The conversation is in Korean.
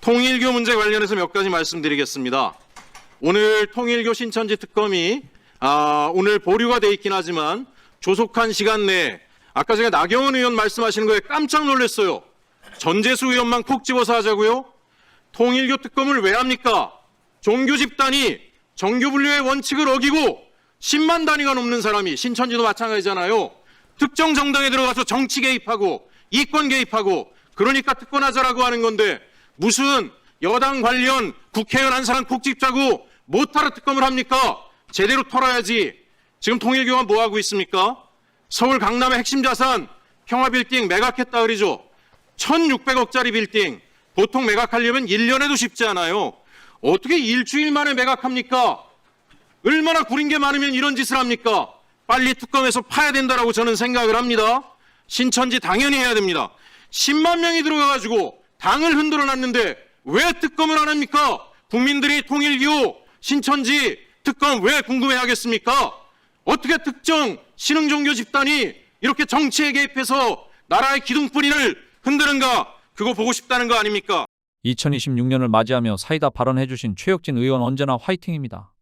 통일교 문제 관련해서 몇 가지 말씀드리겠습니다. 오늘 통일교 신천지 특검이 아, 오늘 보류가 돼 있긴 하지만 조속한 시간 내에 아까 제가 나경원 의원 말씀하시는 거에 깜짝 놀랐어요. 전재수 의원만 콕 집어서 하자고요? 통일교 특검을 왜 합니까? 종교 집단이 정교 분류의 원칙을 어기고 10만 단위가 넘는 사람이 신천지도 마찬가지잖아요. 특정 정당에 들어가서 정치 개입하고 이권 개입하고 그러니까 특권하자라고 하는 건데 무슨 여당 관련 국회의원 한 사람 콕 집자고 못하러 특검을 합니까? 제대로 털어야지. 지금 통일교가 뭐 하고 있습니까? 서울 강남의 핵심 자산 평화빌딩 매각했다 그러죠. 1600억짜리 빌딩 보통 매각하려면 1년에도 쉽지 않아요. 어떻게 일주일 만에 매각합니까? 얼마나 구린 게 많으면 이런 짓을 합니까? 빨리 특검에서 파야 된다라고 저는 생각을 합니다. 신천지 당연히 해야 됩니다. 10만 명이 들어가가지고 당을 흔들어 놨는데 왜 특검을 안 합니까? 국민들이 통일교, 신천지 특검 왜 궁금해 하겠습니까? 어떻게 특정 신흥종교 집단이 이렇게 정치에 개입해서 나라의 기둥뿌리를 흔드는가? 그거 보고 싶다는 거 아닙니까? 2026년을 맞이하며 사이다 발언해주신 최혁진 의원 언제나 화이팅입니다.